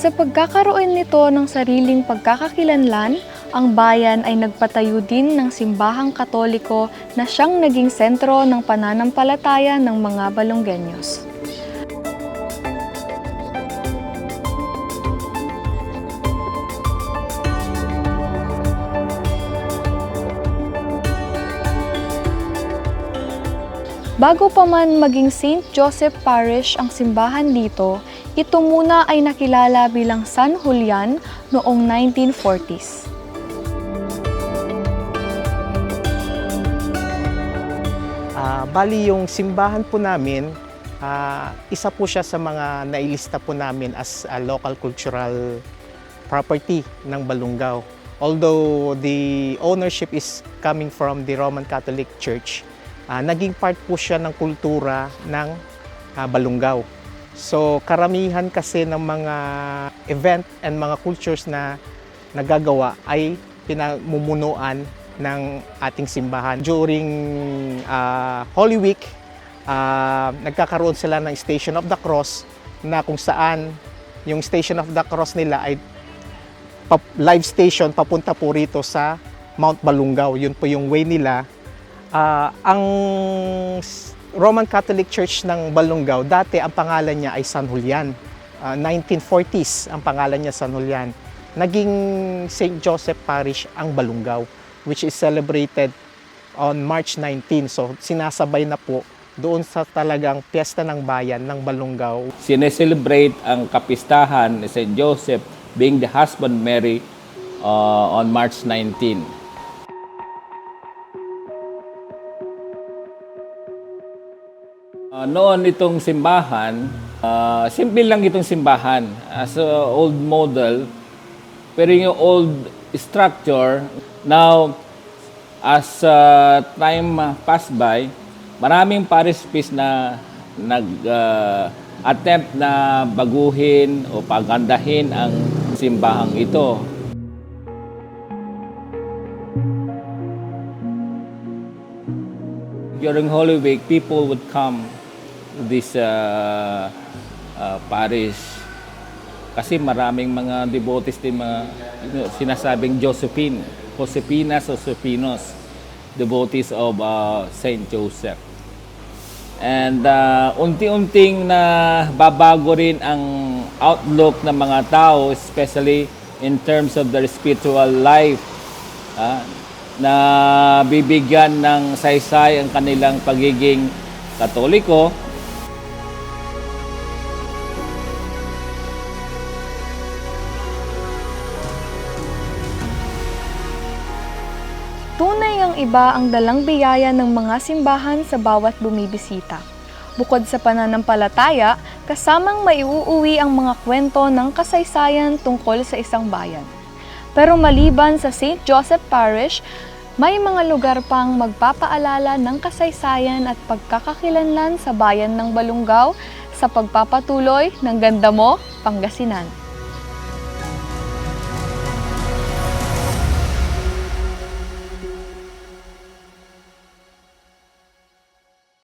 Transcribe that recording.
Sa pagkakaroon nito ng sariling pagkakakilanlan, ang bayan ay nagpatayo din ng simbahang katoliko na siyang naging sentro ng pananampalataya ng mga Balongenyos. Bago pa man maging St. Joseph Parish ang simbahan dito, ito muna ay nakilala bilang San Julian noong 1940s. Ah, bali yung simbahan po namin, ah, isa po siya sa mga nailista po namin as a local cultural property ng Balungaw. Although the ownership is coming from the Roman Catholic Church, ah, naging part po siya ng kultura ng ah, Balungaw. So karamihan kasi ng mga event and mga cultures na nagagawa ay pinamumunuan ng ating simbahan. During ah, Holy Week, ah, nagkakaroon sila ng Station of the Cross na kung saan yung Station of the Cross nila ay live station papunta po rito sa Mount Balungaw. Yun po yung way nila. Ah, ang Roman Catholic Church ng Balungaw, dati ang pangalan niya ay San Julian. Ah, 1940s ang pangalan niya San Julian. Naging St. Joseph Parish ang Balungaw, which is celebrated on March 19. So sinasabay na po doon sa talagang piyesta ng bayan ng Balungaw sineselebrate ang kapistahan ni St. Joseph being the husband Mary uh, on March 19. Uh, noon itong simbahan, uh, simple lang itong simbahan as a old model. Pero yung old structure, now as uh, time passed by, maraming parish priest na nag uh, na baguhin o pagandahin ang simbahang ito. During Holy Week, people would come this uh, uh, parish kasi maraming mga devotees din mga sinasabing Josephine, Josepinas Josepinos, devotees of uh, Saint Joseph. And uh, unti-unting na babago rin ang outlook ng mga tao, especially in terms of their spiritual life. ah, na bibigyan ng saysay ang kanilang pagiging katoliko Tunay ang iba ang dalang biyaya ng mga simbahan sa bawat bumibisita. Bukod sa pananampalataya, kasamang maiuuwi ang mga kwento ng kasaysayan tungkol sa isang bayan. Pero maliban sa St. Joseph Parish, may mga lugar pang magpapaalala ng kasaysayan at pagkakakilanlan sa bayan ng Balungaw sa pagpapatuloy ng Ganda Mo, Pangasinan.